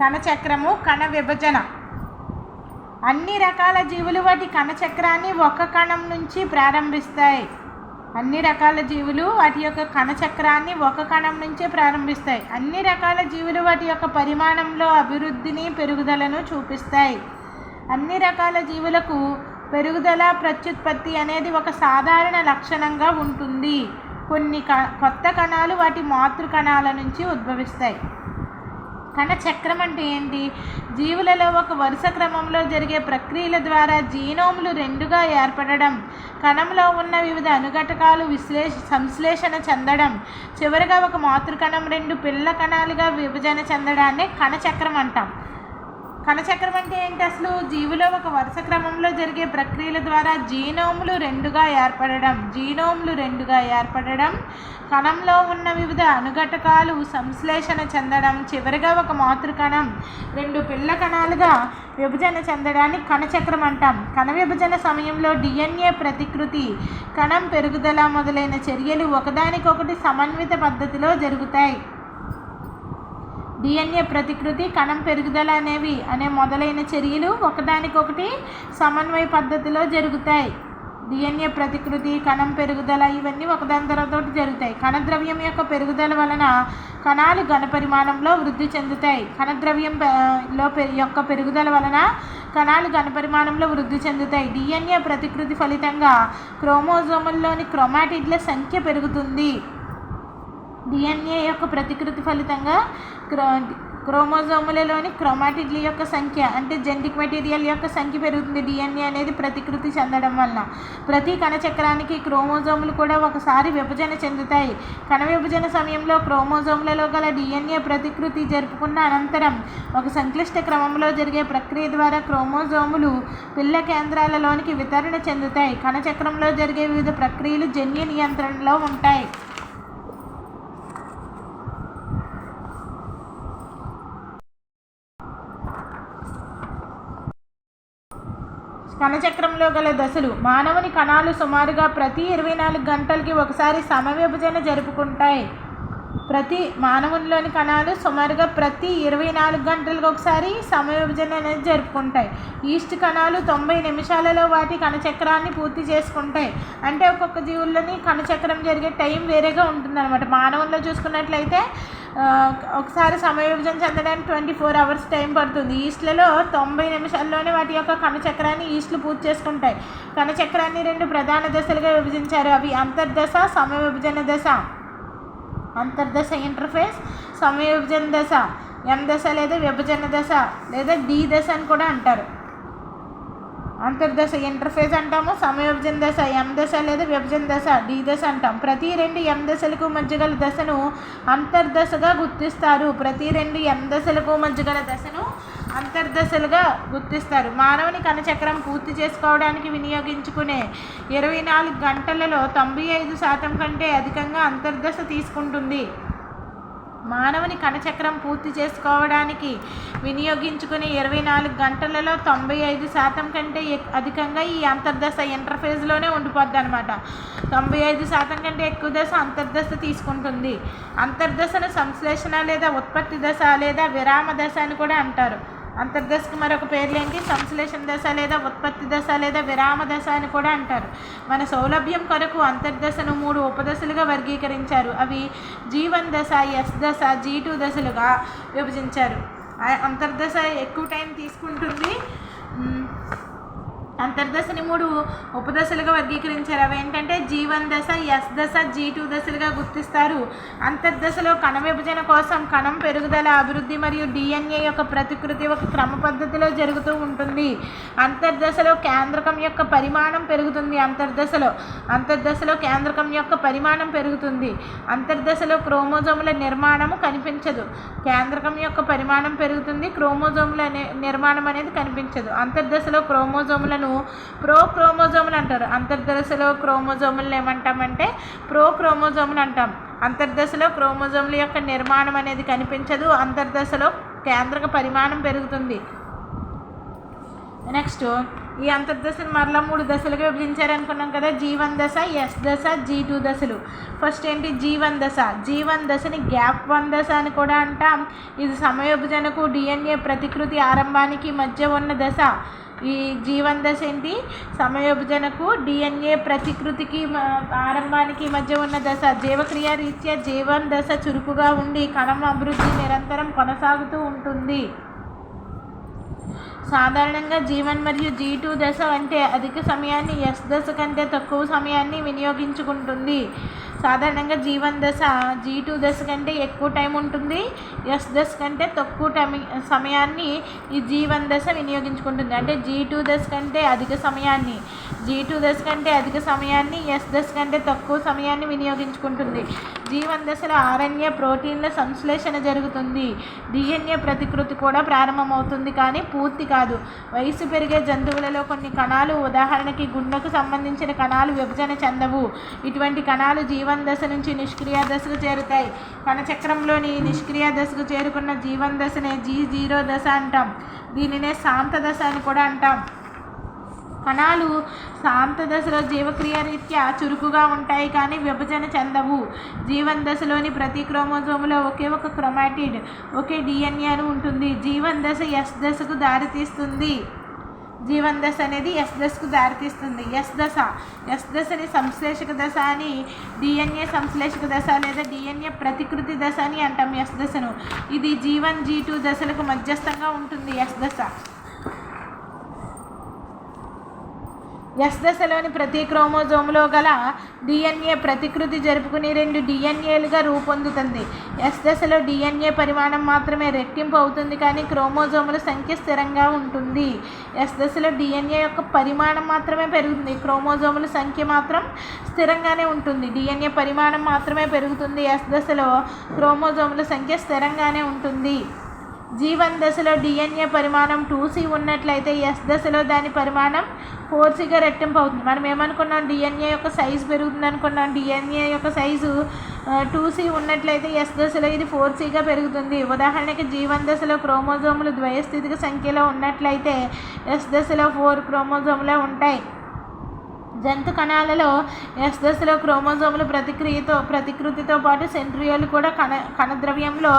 కణచక్రము కణ విభజన అన్ని రకాల జీవులు వాటి కణచక్రాన్ని ఒక కణం నుంచి ప్రారంభిస్తాయి. అన్ని రకాల జీవులు వాటి యొక్క కణచక్రాన్ని ఒక కణం నుంచే ప్రారంభిస్తాయి. అన్ని రకాల జీవులు వాటి యొక్క పరిమాణంలో అభివృద్ధిని పెరుగుదలను చూపిస్తాయి. అన్ని రకాల జీవులకు పెరుగుదల ప్రత్యుత్పత్తి అనేది ఒక సాధారణ లక్షణంగా ఉంటుంది. కొన్ని క కొత్త కణాలు వాటి మాతృ కణాల నుంచి ఉద్భవిస్తాయి. కణచక్రం అంటే ఏంటి? జీవులలో ఒక వరుస క్రమంలో జరిగే ప్రక్రియల ద్వారా జీనోములు రెండుగా ఏర్పడడం కణంలో ఉన్న వివిధ అనుఘటకాలు విశ్లేష సంశ్లేషణ చెందడం చివరిగా ఒక మాతృకణం రెండు పిల్ల కణాలుగా విభజన చెందడాన్ని కణచక్రం అంటాం. కణచక్రం అంటే ఏంటి? అసలు జీవులో ఒక వరుస క్రమంలో జరిగే ప్రక్రియల ద్వారా జీనోములు రెండుగా ఏర్పడడం జీనోములు రెండుగా ఏర్పడడం కణంలో ఉన్న వివిధ అనుఘటకాలు సంశ్లేషణ చెందడం చివరిగా ఒక మాతృకణం రెండు పిల్ల కణాలుగా విభజన చెందడాన్ని కణచక్రం అంటాం. కణ విభజన సమయంలో డిఎన్ఏ ప్రతికృతి కణం పెరుగుదల మొదలైన చర్యలు ఒకదానికొకటి సమన్విత పద్ధతిలో జరుగుతాయి. డిఎన్ఏ ప్రతికృతి కణం పెరుగుదల అనేవి అనే మొదలైన చర్యలు ఒకదానికొకటి సమన్వయ పద్ధతిలో జరుగుతాయి. డిఎన్ఏ ప్రతికృతి కణం పెరుగుదల ఇవన్నీ ఒకదాని తర్వాత జరుగుతాయి. కణద్రవ్యం యొక్క పెరుగుదల వలన కణాలు ఘనపరిమాణంలో వృద్ధి చెందుతాయి. కణద్రవ్యం లో పె- యొక్క పెరుగుదల వలన కణాలు ఘనపరిమాణంలో వృద్ధి చెందుతాయి. డిఎన్ఏ ప్రతికృతి ఫలితంగా క్రోమోజోముల్లోని క్రోమాటిడ్ల సంఖ్య పెరుగుతుంది. డిఎన్ఏ యొక్క ప్రతికృతి ఫలితంగా క్రో క్రోమోజోములలోని క్రోమాటిడ్ల యొక్క సంఖ్య అంటే జెనటిక్ మెటీరియల్ యొక్క సంఖ్య పెరుగుతుంది. డిఎన్ఏ అనేది ప్రతికృతి చెందడం వలన ప్రతి కణచక్రానికి క్రోమోజోములు కూడా ఒకసారి విభజన చెందుతాయి. కణ విభజన సమయంలో క్రోమోజోములలో గల డిఎన్ఏ ప్రతికృతి జరుపుకున్న అనంతరం ఒక సంక్లిష్ట క్రమంలో జరిగే ప్రక్రియ ద్వారా క్రోమోజోములు పిల్ల కేంద్రాలలోనికి వితరణ చెందుతాయి. కణచక్రంలో జరిగే వివిధ ప్రక్రియలు జన్యు నియంత్రణలో ఉంటాయి. కణచక్రంలో గల దశలు మానవుని కణాలు సుమారుగా ప్రతి ఇరవై నాలుగు గంటలకి ఒకసారి సమవిభజన జరుపుకుంటాయి. ప్రతి మానవునిలోని కణాలు సుమారుగా ప్రతి ఇరవై నాలుగు గంటలకు ఒకసారి సమవిభజన అనేది జరుపుకుంటాయి. ఈస్ట్ కణాలు తొంభై నిమిషాలలో వాటి కణచక్రాన్ని పూర్తి చేసుకుంటాయి. అంటే ఒక్కొక్క జీవుల్లోని కణచక్రం జరిగే టైం వేరేగా ఉంటుందన్నమాట. మానవుల్లో చూసుకున్నట్లయితే ఒకసారి సమయ విభజన చెందడానికి ట్వంటీ ఫోర్ అవర్స్ టైం పడుతుంది. ఈస్ట్లలో తొంభై నిమిషాల్లోనే వాటి యొక్క కణచక్రాన్ని ఈస్ట్లు పూర్తి చేసుకుంటాయి. కణచక్రాన్ని రెండు ప్రధాన దశలుగా విభజించారు. అవి అంతర్దశ సమయ విభజన దశ. అంతర్దశ ఇంటర్ఫేస్ సమయ విభజన దశ. ఎం దశ లేదా విభజన దశ లేదా డి దశ అని కూడా అంటారు. అంతర్దశ ఇంటర్ఫేస్ అంటాము సమయ దశ ఎం దశ లేదా విభజన దశ డి దశ అంటాం. ప్రతి రెండు ఎం దశలకు మధ్య గల దశను అంతర్దశగా గుర్తిస్తారు. ప్రతి రెండు ఎం దశలకు మధ్య గల దశను అంతర్దశలుగా గుర్తిస్తారు. మానవుని కణచక్రం పూర్తి చేసుకోవడానికి వినియోగించుకునే ఇరవై నాలుగు గంటలలో తొంభై ఐదు శాతం కంటే అధికంగా అంతర్దశ తీసుకుంటుంది. మానవుని కణచక్రం పూర్తి చేసుకోవడానికి వినియోగించుకునే ఇరవై నాలుగు గంటలలో తొంభై ఐదు శాతం కంటే ఎక్- అధికంగా ఈ అంతర్దశ ఇంటర్ఫేజ్లోనే ఉండిపోద్ది అనమాట తొంభై ఐదు శాతం కంటే ఎక్కువ దశ అంతర్దశ తీసుకుంటుంది. అంతర్దశను సంశ్లేషణ లేదా ఉత్పత్తి దశ లేదా విరామ దశ అని కూడా అంటారు. అంతర్దశకు మరొక పేర్లేంటి? సంశ్లేషణ దశ లేదా ఉత్పత్తి దశ లేదా విరామ దశ అని కూడా అంటారు. మన సౌలభ్యం కొరకు అంతర్దశను మూడు ఉపదశలుగా వర్గీకరించారు. అవి జీవన్ దశ ఎస్ దశ జీ టూ దశలుగా విభజించారు. ఆ అంతర్దశ ఎక్కువ టైం తీసుకుంటుంది. అంతర్దశని మూడు ఉపదశలుగా వర్గీకరించారు. అవి ఏంటంటే జీవన్ దశ ఎస్ దశ జీ టూ దశలుగా గుర్తిస్తారు. అంతర్దశలో కణ విభజన కోసం కణం పెరుగుదల అభివృద్ధి మరియు డిఎన్ఏ యొక్క ప్రతికృతి ఒక క్రమ పద్ధతిలో జరుగుతూ ఉంటుంది. అంతర్దశలో కేంద్రకం యొక్క పరిమాణం పెరుగుతుంది అంతర్దశలో. అంతర్దశలో కేంద్రకం యొక్క పరిమాణం పెరుగుతుంది. అంతర్దశలో క్రోమోజోముల నిర్మాణము కనిపించదు. కేంద్రకం యొక్క పరిమాణం పెరుగుతుంది క్రోమోజోముల నిర్మాణం అనేది కనిపించదు. అంతర్దశలో క్రోమోజోములను ప్రో క్రోమోజోములు అంటారు. అంతర్దశలో క్రోమోజోములను ఏమంటామంటే ప్రో క్రోమోజోములు అంటాం. అంతర్దశలో క్రోమోజోముల యొక్క నిర్మాణం అనేది కనిపించదు. అంతర్దశలో కేంద్రక పరిమాణం పెరుగుతుంది. నెక్స్ట్ ఈ అంతర్దశను మరలా మూడు దశలుగా విభజించారు అనుకున్నాం కదా. జీవన్ దశ ఎస్ దశ జీ టూ దశలు. ఫస్ట్ ఏంటి? జీవన్ దశ. జీవన్ దశని గ్యాప్ వన్ దశ అని కూడా అంటాం. ఇది సమయోభజనకు డిఎన్ఏ ప్రతికృతి ఆరంభానికి మధ్య ఉన్న దశ. ఈ జీవన్ దశ ఏంటి సమయోభజనకు డిఎన్ఏ ప్రతికృతికి ఆరంభానికి మధ్య ఉన్న దశ. జీవక్రియ రీత్యా జీవన్ దశ చురుకుగా ఉండి కణం అభివృద్ధి నిరంతరం కొనసాగుతూ ఉంటుంది. సాధారణంగా జీవన్ మరియు జీ టూ దశ అంటే అధిక సమయాన్ని ఎస్ దశ కంటే తక్కువ సమయాన్ని వినియోగించుకుంటుంది. సాధారణంగా జీవన్ దశ జీ టూ దశ కంటే ఎక్కువ టైం ఉంటుంది. ఎస్ దశ కంటే తక్కువ టైం సమయాన్ని ఈ జీవన్ దశ వినియోగించుకుంటుంది. అంటే జీ టూ దశ కంటే అధిక సమయాన్ని. జీ టూ దశ కంటే అధిక సమయాన్ని ఎస్ దశ కంటే తక్కువ సమయాన్ని వినియోగించుకుంటుంది. జీవన్ దశలో ఆర్ఎన్ఏ ప్రోటీన్ల సంశ్లేషణ జరుగుతుంది. డిఎన్ఏ ప్రతికృతి కూడా ప్రారంభమవుతుంది కానీ పూర్తి కాదు. వయసు పెరిగే జంతువులలో కొన్ని కణాలు ఉదాహరణకి గుండెకు సంబంధించిన కణాలు విభజన చెందవు. ఇటువంటి కణాలు జీవన్ దశ నుంచి నిష్క్రియ దశకు చేరుతాయి. కణచక్రంలోని నిష్క్రియ దశకు చేరుకున్న జీవన్ దశనే జీ జీరో దశ అంటాం. దీనినే శాంత దశ అని కూడా అంటాం. కణాలు శాంత దశలో జీవక్రియ రీత్యా చురుకుగా ఉంటాయి కానీ విభజన చెందవు. జీవన్ దశలోని ప్రతి క్రోమోజోములో ఒకే ఒక క్రొమాటిడ్ ఒకే డిఎన్ఏ అని ఉంటుంది. జీవన్ దశ ఎస్ దశకు దారితీస్తుంది. జీవన్ దశ అనేది ఎస్ దశకు దారితీస్తుంది. ఎస్ దశ ఎస్ దశని సంశ్లేషక దశ అని డిఎన్ఏ సంశ్లేషక దశ లేదా డిఎన్ఏ ప్రతికృతి దశ అని అంటాం ఎస్ దశను. ఇది జీవన్ జీ టూ దశలకు మధ్యస్థంగా ఉంటుంది ఎస్ దశ. ఎస్ దశలోని ప్రతి క్రోమోజోములో గల డిఎన్ఏ ప్రతికృతి జరుపుకుని రెండు డిఎన్ఏలుగా రూపొందుతుంది. ఎస్ దశలో డిఎన్ఏ పరిమాణం మాత్రమే రెట్టింపు అవుతుంది కానీ క్రోమోజోముల సంఖ్య స్థిరంగా ఉంటుంది. ఎస్ దశలో డిఎన్ఏ యొక్క పరిమాణం మాత్రమే పెరుగుతుంది. క్రోమోజోముల సంఖ్య మాత్రం స్థిరంగానే ఉంటుంది. డిఎన్ఏ పరిమాణం మాత్రమే పెరుగుతుంది. ఎస్ దశలో క్రోమోజోముల సంఖ్య స్థిరంగానే ఉంటుంది. జీవన్ దశలో డిఎన్ఏ పరిమాణం టూ సి ఉన్నట్లయితే ఎస్ దశలో దాని పరిమాణం ఫోర్ సిగా రెట్టింపు అవుతుంది మనం ఏమనుకున్నాం? డిఎన్ఏ యొక్క సైజు పెరుగుతుంది అనుకున్నాం డిఎన్ఏ యొక్క సైజు టూ సి ఉన్నట్లయితే ఎస్ దశలో ఇది ఫోర్ సిగా పెరుగుతుంది. ఉదాహరణకి జీవన్ దశలో క్రోమోజోములు ద్వయస్థితిక సంఖ్యలో ఉన్నట్లయితే ఎస్ దశలో ఫోర్ క్రోమోజోములే ఉంటాయి. జంతు కణాలలో ఎస్ దశలో క్రోమోజోముల ప్రతిక్రియతో ప్రతికృతితో పాటు సెంట్రియోలు కూడా కణ కణద్రవ్యంలో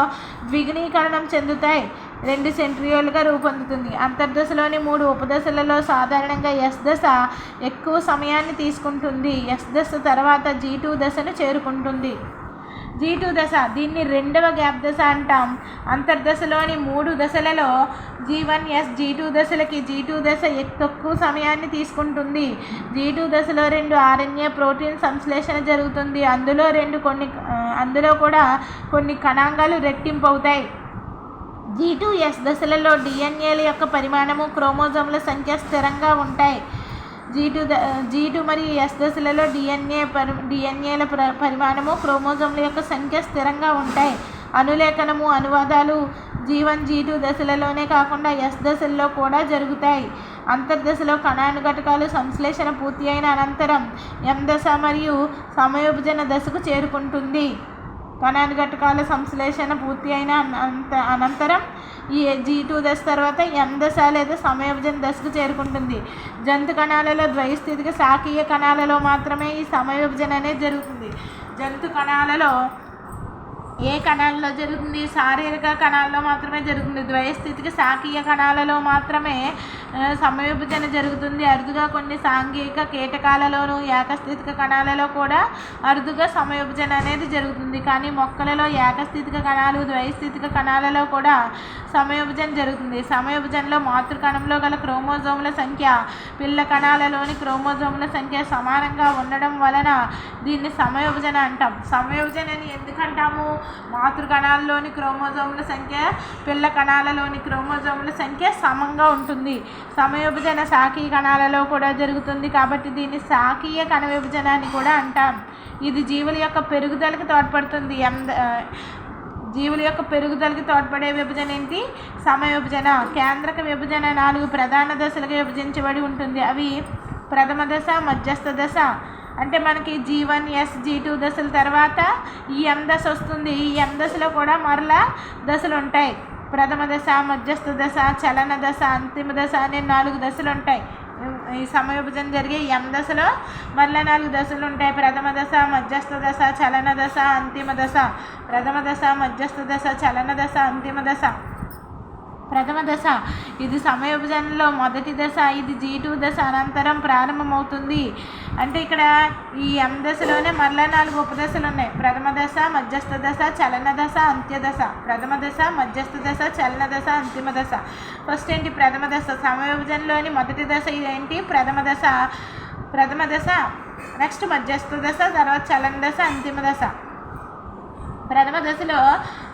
ద్విగుణీకరణం చెందుతాయి. రెండు సెంట్రియోలుగా రూపొందుతుంది. అంతర్దశలోని మూడు ఉపదశలలో సాధారణంగా ఎస్ దశ ఎక్కువ సమయాన్ని తీసుకుంటుంది. ఎస్ దశ తర్వాత జీ టూ దశను చేరుకుంటుంది. జీ టూ దశ దీన్ని రెండవ గ్యాప్ దశ అంటాం. అంతర్దశలోని మూడు దశలలో G one S G two దశలకి G two దశ తక్కువ సమయాన్ని తీసుకుంటుంది. జీ టూ దశలో రెండు ఆర్ఎన్ఏ ప్రోటీన్ సంశ్లేషణ జరుగుతుంది. అందులో రెండు కొన్ని అందులో కూడా కొన్ని కణాంగాలు రెట్టింపు అవుతాయి. జీ టూ ఎస్ దశలలో డిఎన్ఏల యొక్క పరిమాణము క్రోమోజోమ్ల సంఖ్య స్థిరంగా ఉంటాయి. G two the G two మరియు ఎస్ దశలలో డిఎన్ఏ పరి డిఎన్ఏల ప్ర పరిమాణము క్రోమోజోమ్ల యొక్క సంఖ్య స్థిరంగా ఉంటాయి. అనులేఖనము అనువాదాలు జీవన్ జీ టూ దశలలోనే కాకుండా ఎస్ దశల్లో కూడా జరుగుతాయి. అంతర్దశలో కణానుఘటకాలు సంశ్లేషణ పూర్తి అయిన అనంతరం ఎం దశ మరియు సమయోభజన దశకు చేరుకుంటుంది. కణానుఘటకాల సంశ్లేషణ పూర్తి అయిన అనంత అనంతరం ఈ జీ టూ దశ తర్వాత ఎం దశ లేదా సమయభజన దశకు చేరుకుంటుంది. జంతు కణాలలో ద్వైస్థితికి శాఖీయ కణాలలో మాత్రమే ఈ సమయభజన అనేది జరుగుతుంది. జంతు కణాలలో ఏ కణాలలో జరుగుతుంది? శారీరక కణాల్లో మాత్రమే జరుగుతుంది. ద్వయస్థితికి శాఖీయ కణాలలో మాత్రమే ఆ, సమవిభజన జరుగుతుంది. అరుదుగా కొన్ని సాంఘిక కీటకాలలోనూ ఏకస్థితిక కణాలలో కూడా అరుదుగా సమవిభజన అనేది జరుగుతుంది. కానీ మొక్కలలో ఏకస్థితిక కణాలు ద్వయస్థితిక కణాలలో కూడా సమయోభజన జరుగుతుంది. సమవిభజనలో మాతృకణంలో గల క్రోమోజోముల సంఖ్య పిల్ల కణాలలోని క్రోమోజోముల సంఖ్య సమానంగా ఉండడం వలన దీన్ని సమవిభజన అంటాం. సమవిభజన అని ఎందుకంటాము మాతృ కణాలలోని క్రోమోజోముల సంఖ్య పిల్ల కణాలలోని క్రోమోజోముల సంఖ్య సమంగా ఉంటుంది. సమవిభజన శాఖీయ కణాలలో కూడా జరుగుతుంది కాబట్టి దీన్ని శాఖీయ కణ విభజన అని కూడా అంటాం. ఇది జీవుల యొక్క పెరుగుదలకు తోడ్పడుతుంది. ఎంద జీవుల యొక్క పెరుగుదలకు తోడ్పడే విభజన ఏంటి? సమయ విభజన కేంద్రక విభజన నాలుగు ప్రధాన దశలుగా విభజించబడి ఉంటుంది. అవి ప్రథమ దశ మధ్యస్థ దశ. అంటే మనకి G one S G two దశల తర్వాత ఈ ఎం దశ వస్తుంది. ఈ ఎం దశలో కూడా మరలా దశలు ఉంటాయి. ప్రథమ దశ మధ్యస్థ దశ చలన దశ అంతిమ దశ అనే నాలుగు దశలు ఉంటాయి. ఈ సమవిభజన జరిగే ఎం దశలో మళ్ళీ నాలుగు దశలు ఉంటాయి. ప్రథమ దశ మధ్యస్థ దశ చలన దశ అంతిమ దశ. ప్రథమ దశ మధ్యస్థ దశ చలన దశ అంతిమ దశ. ప్రథమ దశ. ఇది సమయ విభజనలో మొదటి దశ ఇది జీ టూ దశ అనంతరం ప్రారంభమవుతుంది. అంటే ఇక్కడ ఈ ఎం దశలోనే మరలా నాలుగు ఉపదశలు ఉన్నాయి ప్రథమ దశ మధ్యస్థ దశ చలన దశ అంత్య దశ. ప్రథమ దశ మధ్యస్థ దశ చలన దశ అంతిమ దశ. ఫస్ట్ ఏంటి? ప్రథమ దశ. సమయ విభజనలోని మొదటి దశ ఇదేంటి ప్రథమ దశ. ప్రథమ దశ నెక్స్ట్ మధ్యస్థ దశ తర్వాత చలన దశ అంతిమ దశ. ప్రథమ దశలో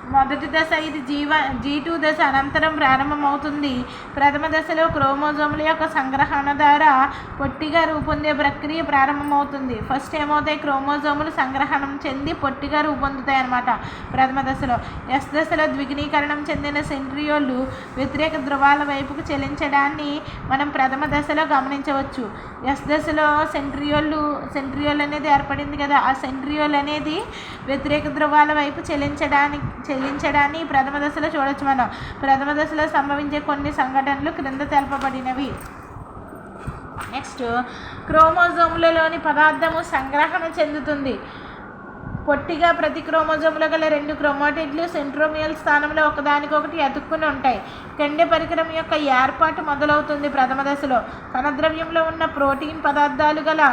మొదటి దశ ఇది జీవ జీ టూ దశ అనంతరం ప్రారంభమవుతుంది. ప్రథమ దశలో క్రోమోజోముల యొక్క సంగ్రహణ ద్వారా పొట్టిగా రూపొందే ప్రక్రియ ప్రారంభమవుతుంది. ఫస్ట్ ఏమవుతాయి? క్రోమోజోములు సంగ్రహణం చెంది పొట్టిగా రూపొందుతాయి అన్నమాట. ప్రథమ దశలో. ఎస్ దశలో ద్విగ్నీకరణం చెందిన సెంట్రియోళ్ళు వ్యతిరేక ధృవాల వైపుకు చెలించడాన్ని మనం ప్రథమ దశలో గమనించవచ్చు. ఎస్ దశలో సెంట్రియోళ్ళు సెంట్రియోల్ అనేది ఏర్పడింది కదా ఆ సెంట్రియోల్ అనేది వ్యతిరేక ధృవాల వైపు చెలించడానికి చెల్లించడాన్ని ప్రథమ దశలో చూడొచ్చు మనం. ప్రథమ దశలో సంభవించే కొన్ని సంఘటనలు క్రింద తెలపబడినవి. నెక్స్ట్ క్రోమోజోములలోని పదార్థము సంగ్రహణ చెందుతుంది. పొట్టిగా ప్రతి క్రోమోజోమ్లో గల రెండు క్రోమాటిడ్లు సెంట్రోమియల్ స్థానంలో ఒకదానికొకటి అతుక్కుని ఉంటాయి. కండె పరికరం యొక్క ఏర్పాటు మొదలవుతుంది ప్రథమ దశలో. కణద్రవ్యంలో ఉన్న ప్రోటీన్ పదార్థాలు గల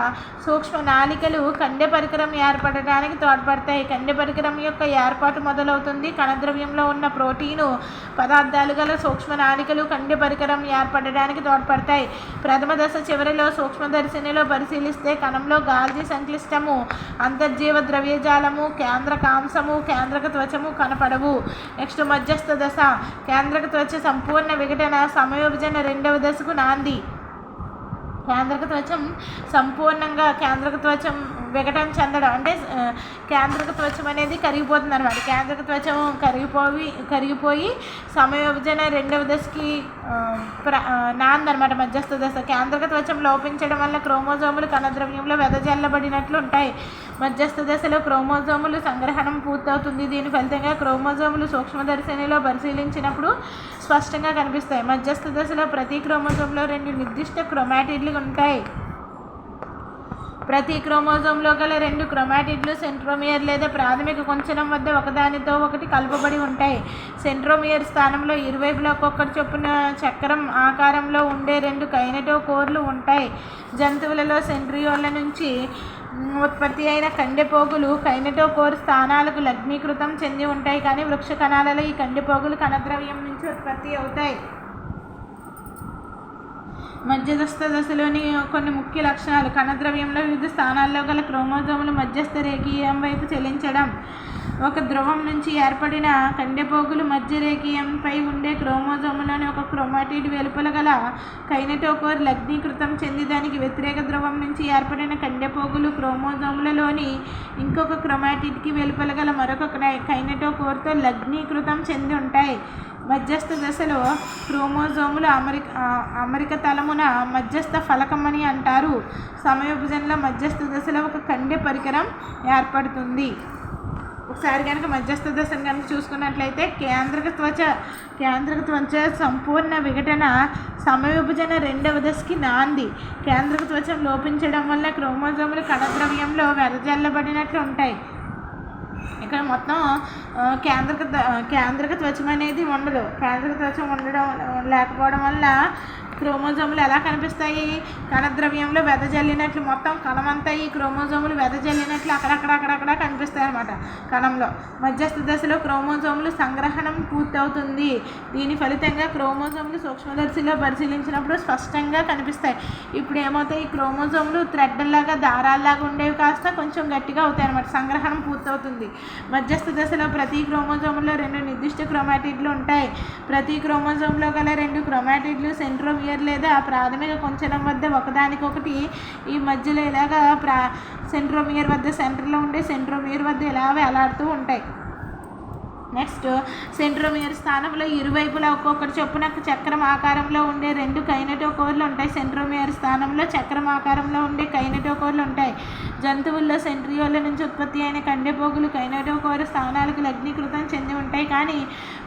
సూక్ష్మ నాళికలు కండె పరికరం ఏర్పడటానికి తోడ్పడతాయి. కండె పరికరం యొక్క ఏర్పాటు మొదలవుతుంది. కణద్రవ్యంలో ఉన్న ప్రోటీను పదార్థాలు గల సూక్ష్మ నాళికలు కండె పరికరం ఏర్పడడానికి తోడ్పడతాయి. ప్రథమ దశ చివరిలో సూక్ష్మదర్శినిలో పరిశీలిస్తే కణంలో గాల్జీ సంక్లిష్టము అంతర్జీవ ద్రవ్యజాలము కలము కేంద్రక అంశము కేంద్రక త్వచము కనపడవు. నెక్స్ట్ మధ్యస్థ దశ కేంద్రక త్వచ సంపూర్ణ విఘటన సమయోభజన రెండవ దశకు నాంది. కేంద్రక త్వచం సంపూర్ణంగా కేంద్రక త్వచం విఘటన చెందడం. అంటే కేంద్రక త్వచం అనేది కరిగిపోతుంది అనమాట కేంద్రక త్వచం కరిగిపోయి కరిగిపోయి సమయ విభజన రెండవ దశకి ప్ర నాందనమాట మధ్యస్థ దశ. కేంద్రక త్వచం లోపించడం వల్ల క్రోమోజోములు కణద్రవ్యంలో వెదజల్లబడినట్లు ఉంటాయి. మధ్యస్థ దశలో క్రోమోజోములు సంగ్రహణం పూర్తవుతుంది. దీని ఫలితంగా క్రోమోజోములు సూక్ష్మదర్శినిలో పరిశీలించినప్పుడు స్పష్టంగా కనిపిస్తాయి. మధ్యస్థ దశలో ప్రతి క్రోమోజోమ్లో రెండు నిర్దిష్ట క్రోమాటిడ్లు ఉంటాయి. ప్రతి క్రోమోజోమ్లో గల రెండు క్రోమాటిడ్లు సెంట్రోమియర్ లేదా ప్రాథమిక కుంచనం వద్ద ఒకదానితో ఒకటి కలుపబడి ఉంటాయి. సెంట్రోమియర్ స్థానంలో ఇరువైపులా ఒక్కొక్కటి చొప్పున చక్రం ఆకారంలో ఉండే రెండు కైనటోకోర్లు ఉంటాయి. జంతువులలో సెంట్రియోల నుంచి ఉత్పత్తి అయిన కండెపోగులు కైనటోకోర్ స్థానాలకు లగ్నీకృతం చెంది ఉంటాయి. కానీ వృక్ష కణాలలో ఈ కండెపోగులు కణద్రవ్యం నుంచి ఉత్పత్తి అవుతాయి. మధ్యస్థ దశలోని కొన్ని ముఖ్య లక్షణాలు. కణద్రవ్యంలో వివిధ స్థానాల్లో గల క్రోమోజోములు మధ్యస్థ రేఖీయం వైపు చెలించడం ఒక ధ్రువం నుంచి ఏర్పడిన కండెపోగులు మధ్య రేఖీయంపై ఉండే క్రోమోజోములోని ఒక క్రోమాటిడ్ వెలుపల గల కైనటోకోర్ లగ్నీకృతం చెంది దానికి వ్యతిరేక ధ్రువం నుంచి ఏర్పడిన కండెపోగులు క్రోమోజోములలోని ఇంకొక క్రోమాటిడ్కి వెలుపల గల మరొక క్రై- కైనటోకోర్తో లగ్నీకృతం చెంది ఉంటాయి. మధ్యస్థ దశలో క్రోమోజోములు అమరిక అమరిక తలమున మధ్యస్థ ఫలకమని అంటారు. సమయవిభజనలో మధ్యస్థ దశలో ఒక కండె పరికరం ఏర్పడుతుంది. ఒకసారి కనుక మధ్యస్థ దశను కనుక చూసుకున్నట్లయితే కేంద్రక త్వచ కేంద్రక త్వచ సంపూర్ణ విఘటన సమవిభజన రెండవ దశకి నాంది. కేంద్రక త్వచం లోపించడం వల్ల క్రోమోజోములు కణద్రవ్యంలో వెదజల్లబడినట్లు ఉంటాయి ఇక్కడ మొత్తం కేంద్రక కేంద్రక త్వచం అనేది ఉండదు. కేంద్రక త్వచం ఉండడం లేకపోవడం వల్ల క్రోమోజోములు ఎలా కనిపిస్తాయి? కణద్రవ్యంలో వెదజల్లినట్లు మొత్తం కణమంతా ఈ క్రోమోజోములు వెదజల్లినట్లు అక్కడక్కడ అక్కడక్కడ కనిపిస్తాయి అన్నమాట కణంలో. మధ్యస్థ దశలో క్రోమోజోములు సంగ్రహణం పూర్తవుతుంది. దీని ఫలితంగా క్రోమోజోములు సూక్ష్మదర్శిలో పరిశీలించినప్పుడు స్పష్టంగా కనిపిస్తాయి. ఇప్పుడు ఏమవుతాయి? ఈ క్రోమోజోములు థ్రెడ్లాగా దారాల్లాగా ఉండేవి కాస్త కొంచెం గట్టిగా అవుతాయి అన్నమాట సంగ్రహణం పూర్తవుతుంది. మధ్యస్థ దశలో ప్రతి క్రోమోజోములో రెండు నిర్దిష్ట క్రోమాటిడ్లు ఉంటాయి. ప్రతి క్రోమోజోమ్లో గల రెండు క్రోమాటిడ్లు సెంట్రోమియర్ లేదా ప్రాథమిక కుంచనం వద్ద ఒకదానికొకటి. ఈ మధ్యలో ఇలాగా ప్రా సెంట్రోమియర్ వద్ద సెంటర్లో ఉండే సెంట్రోమియర్ వద్ద ఇలా వేలాడుతూ ఉంటాయి. నెక్స్ట్ సెంట్రోమియర్ స్థానంలో ఇరువైపులా ఒక్కొక్కటి చొప్పున చక్రం ఆకారంలో ఉండే రెండు కైనటోకోర్లు ఉంటాయి. సెంట్రోమియర్ స్థానంలో చక్రం ఆకారంలో ఉండే కైనటోకోర్లు ఉంటాయి. జంతువుల్లో సెంట్రియోల నుంచి ఉత్పత్తి అయిన కండెపోగులు కైనటోకోర్ స్థానాలకు లగ్నీకృతం చెంది ఉంటాయి. కానీ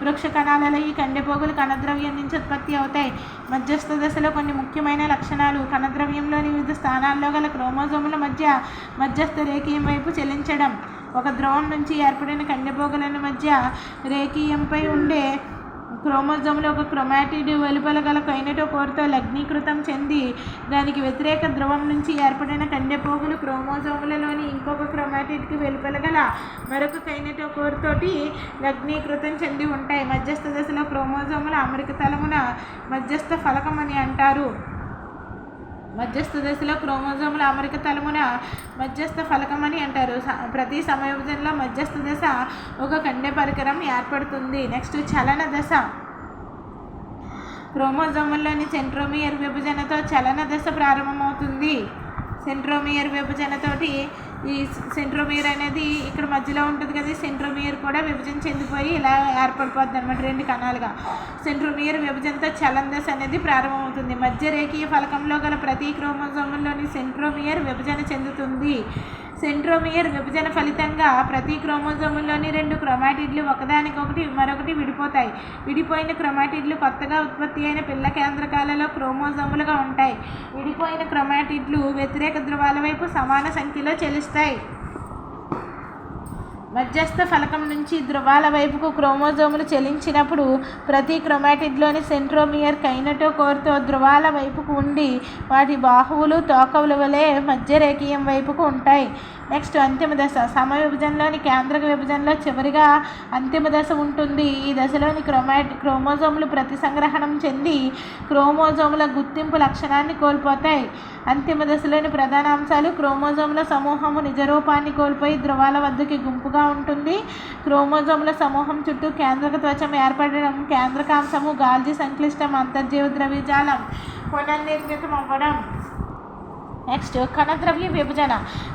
వృక్ష కణాలలో ఈ కండెపోగులు కణద్రవ్యం నుంచి ఉత్పత్తి అవుతాయి. మధ్యస్థ దశలో కొన్ని ముఖ్యమైన లక్షణాలు. కణద్రవ్యంలోని వివిధ స్థానాల్లో గల క్రోమోజోముల మధ్య మధ్యస్థ రేఖీయం వైపు చెల్లించడం. ఒక ద్రవం నుంచి ఏర్పడిన కండెపోగుల మధ్య రేఖీయంపై ఉండే క్రోమోజోములు ఒక క్రొమాటిడ్ వెలుపల గల కైనటోకోర్తో లగ్నీకృతం చెంది దానికి వ్యతిరేక ద్రవం నుంచి ఏర్పడిన కండెపోగులు క్రోమోజోములలోని ఇంకొక క్రొమాటిడ్కి వెలుపల గల మరొక కైనటోకోర్ లగ్నీకృతం చెంది ఉంటాయి. మధ్యస్థ దశలో క్రోమోజోముల అమరిక తలమున మధ్యస్థ ఫలకం అని అంటారు. మధ్యస్థ దశలో క్రోమోజోముల అమరిక తలమున మధ్యస్థ ఫలకం అని అంటారు. ప్రతి సమయంలో మధ్యస్థ దశ ఒక కండె పరికరం ఏర్పడుతుంది. నెక్స్ట్ చలన దశ. క్రోమోజోముల్లోని సెంట్రోమియర్ విభజనతో చలన దశ ప్రారంభమవుతుంది. సెంట్రోమియర్ విభజనతోటి ఈ సెంట్రోమియర్ అనేది ఇక్కడ మధ్యలో ఉంటుంది కదా సెంట్రోమియర్ కూడా విభజన చెందిపోయి ఇలా ఏర్పడిపోద్ది అనమాట రెండు కణాలుగా. సెంట్రోమియర్ విభజనతో చలందస్ అనేది ప్రారంభమవుతుంది. మధ్య రేఖీయ ఫలకంలో గల ప్రతి క్రోమోజోముల్లోని సెంట్రోమియర్ విభజన చెందుతుంది. సెంట్రోమియర్ విభజన ఫలితంగా ప్రతి క్రోమోజోముల్లోని రెండు క్రొమాటిడ్లు ఒకదానికొకటి మరొకటి విడిపోతాయి. విడిపోయిన క్రొమాటిడ్లు కొత్తగా ఉత్పత్తి అయిన పిల్ల కేంద్రకాలలో క్రోమోజోములుగా ఉంటాయి. విడిపోయిన క్రొమాటిడ్లు వ్యతిరేక ధ్రువాల వైపు సమాన సంఖ్యలో చెలుస్తాయి. మధ్యస్థ ఫలకం నుంచి ధృవాల వైపుకు క్రోమోజోములు చెలించినప్పుడు ప్రతి క్రొమాటిడ్లోని సెంట్రోమియర్ కైనటోకోర్తో ధృవాల వైపుకు ఉండి వాటి బాహువులు తోకవుల వలె మధ్య రేఖీయం వైపుకు ఉంటాయి. నెక్స్ట్ అంతిమ దశ. సమ విభజనలోని కేంద్రక విభజనలో చివరిగా అంతిమ దశ ఉంటుంది. ఈ దశలోని క్రోమాటి క్రోమోజోములు ప్రతిసంగ్రహణం చెంది క్రోమోజోముల గుర్తింపు లక్షణాన్ని కోల్పోతాయి. అంతిమ దశలోని ప్రధాన అంశాలు క్రోమోజోముల సమూహము నిజరూపాన్ని కోల్పోయి ధృవాల వద్దకి గుంపుగా ఉంటుంది. క్రోమోజోముల సమూహం చుట్టూ కేంద్రక త్వచం ఏర్పడడం కేంద్రకాంశము గాల్జీ సంక్లిష్టం అంతర్జీవ ద్రవ్యజాలం పునర్నిర్మితం అవ్వడం నెక్స్ట్ కణద్రవ్య విభజన.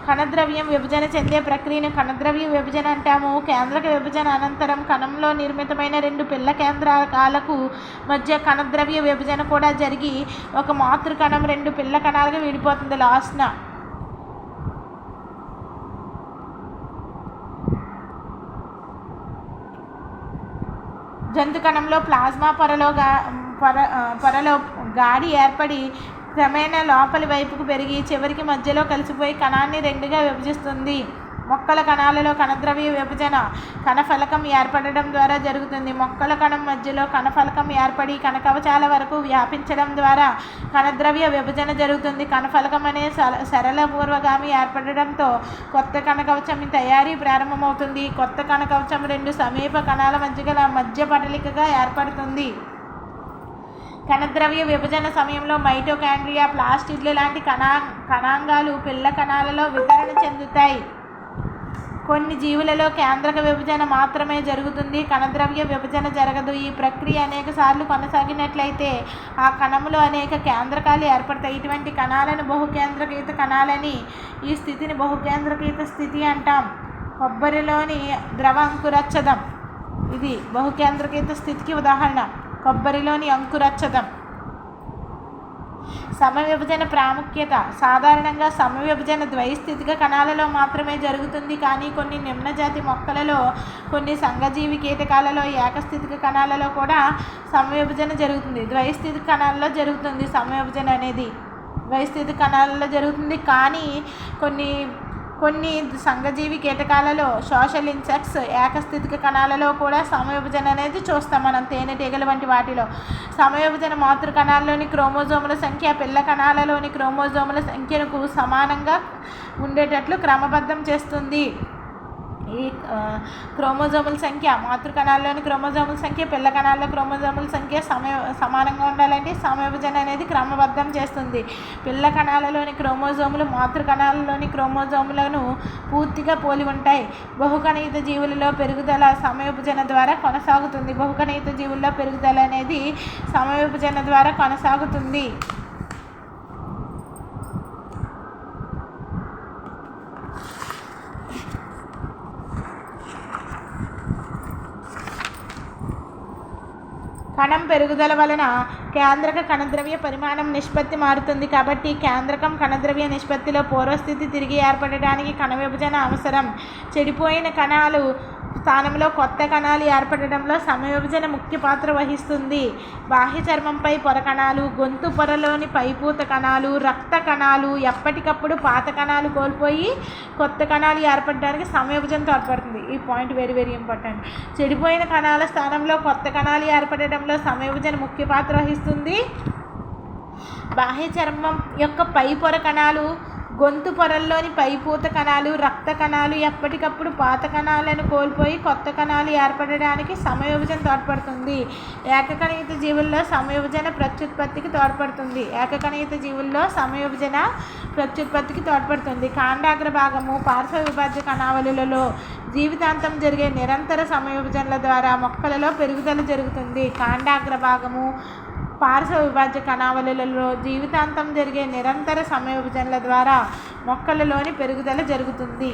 కణద్రవ్యం విభజన చెందే ప్రక్రియను కణద్రవ్య విభజన అంటాము. కేంద్రక విభజన అనంతరం కణంలో నిర్మితమైన రెండు పిల్ల కేంద్రాలకు మధ్య కణద్రవ్య విభజన కూడా జరిగి ఒక మాతృ కణం రెండు పిల్ల కణాలుగా విడిపోతుంది లాస్ట్న. జంతు కణంలో ప్లాస్మా పొరలో పర పొర పొరలో గాడి ఏర్పడి క్రమేణా లోపలి వైపుకు పెరిగి చివరికి మధ్యలో కలిసిపోయి కణాన్ని రెండుగా విభజిస్తుంది. మొక్కల కణాలలో కణద్రవ్య విభజన కణఫలకం ఏర్పడడం ద్వారా జరుగుతుంది. మొక్కల కణం మధ్యలో కణఫలకం ఏర్పడి కణకవచాల వరకు వ్యాపించడం ద్వారా కణద్రవ్య విభజన జరుగుతుంది. కణఫలకం అనే సర- సరళ పూర్వగామి ఏర్పడడంతో కొత్త కణకవచం తయారీ ప్రారంభమవుతుంది. కొత్త కణకవచం రెండు సమీప కణాల మధ్య గల మధ్య పటలికగా ఏర్పడుతుంది. కణద్రవ్య విభజన సమయంలో మైటోకాండ్రియా ప్లాస్టిడ్లు లాంటి కణా కణాంగాలు పిల్ల కణాలలో వితరణ చెందుతాయి. కొన్ని జీవులలో కేంద్రక విభజన మాత్రమే జరుగుతుంది. కణద్రవ్య విభజన జరగదు. ఈ ప్రక్రియ అనేక సార్లు కొనసాగినట్లయితే ఆ కణములో అనేక కేంద్రకాలు ఏర్పడతాయి. ఇటువంటి కణాలను బహుకేంద్రకీత కణాలని ఈ స్థితిని బహుకేంద్రకీత స్థితి అంటాం. కొబ్బరిలోని ద్రవ అంకురచ్చదం ఇది బహుకేంద్రకీత స్థితికి ఉదాహరణ. కొబ్బరిలోని అంకురచ్చదం సమవిభజన ప్రాముఖ్యత. సాధారణంగా సమవిభజన ద్వైస్థితిక కణాలలో మాత్రమే జరుగుతుంది. కానీ కొన్ని నిమ్నజాతి మొక్కలలో కొన్ని సంఘజీవి కీటకాలలో ఏకస్థితిక కణాలలో కూడా సమవిభజన జరుగుతుంది. ద్వైస్థితిక కణాలలో జరుగుతుంది సమవిభజన అనేది. ద్వైస్థితిక కణాలలో జరుగుతుంది. కానీ కొన్ని కొన్ని సంఘజీవి కీటకాలలో సోషల్ ఇన్సెక్ట్స్ ఏకస్థితిక కణాలలో కూడా సమయభజన అనేది చూస్తాం మనం తేనెటీగల వంటి వాటిలో. సమయభజన మాతృ కణాల్లోని క్రోమోజోముల సంఖ్య పిల్ల కణాలలోని క్రోమోజోముల సంఖ్యకు సమానంగా ఉండేటట్లు క్రమబద్ధం చేస్తుంది. ఈ క్రోమోజోముల సంఖ్య మాతృ కణాల్లోని క్రోమోజోముల సంఖ్య పిల్ల కణాల్లో క్రోమోజోముల సంఖ్య సమయ సమానంగా ఉండాలంటే సమవిభజన అనేది క్రమబద్ధం చేస్తుంది. పిల్ల కణాలలోని క్రోమోజోములు మాతృ కణాలలోని క్రోమోజోములను పూర్తిగా పోలి ఉంటాయి. బహుకణిత జీవులలో పెరుగుదల సమవిభజన ద్వారా కొనసాగుతుంది. బహుకణిత జీవుల్లో పెరుగుదల అనేది సమవిభజన ద్వారా కొనసాగుతుంది. కణం పెరుగుదల వలన కేంద్రక కణద్రవ్య పరిమాణం నిష్పత్తి మారుతుంది కాబట్టి కేంద్రకం కణద్రవ్య నిష్పత్తిలో పూర్వస్థితి తిరిగి ఏర్పడడానికి కణ విభజన అవసరం. చెడిపోయిన కణాలు స్థానంలో కొత్త కణాలు ఏర్పడడంలో సమయోజన ముఖ్య పాత్ర వహిస్తుంది. బాహ్య చర్మంపై పొర కణాలు గొంతు పొరలోని పైపూత కణాలు రక్త కణాలు ఎప్పటికప్పుడు పాత కణాలు కోల్పోయి కొత్త కణాలు ఏర్పడడానికి సమయోజన తోడ్పడుతుంది. ఈ పాయింట్ వెరీ వెరీ ఇంపార్టెంట్ చెడిపోయిన కణాల స్థానంలో కొత్త కణాలు ఏర్పడడంలో సమయోజన ముఖ్య పాత్ర వహిస్తుంది. బాహ్య చర్మం యొక్క పై పొర కణాలు గొంతు పొరల్లోని పైపూత కణాలు రక్త కణాలు ఎప్పటికప్పుడు పాత కణాలను కోల్పోయి కొత్త కణాలు ఏర్పడడానికి సమయోజన తోడ్పడుతుంది. ఏకకణిత జీవుల్లో సమయోజన ప్రత్యుత్పత్తికి తోడ్పడుతుంది. ఏకకణిత జీవుల్లో సమయోభజన ప్రత్యుత్పత్తికి తోడ్పడుతుంది. కాండాగ్ర భాగము పార్శ్వ విభాజ్య కణావళులలో జీవితాంతం జరిగే నిరంతర సమయభజనల ద్వారా మొక్కలలో పెరుగుదల జరుగుతుంది. కాండాగ్ర భాగము పార్శ్వ విభాజ్య కణావళులలో జీవితాంతం జరిగే నిరంతర సమయ విభజనల ద్వారా మొక్కలలోని పెరుగుదల జరుగుతుంది.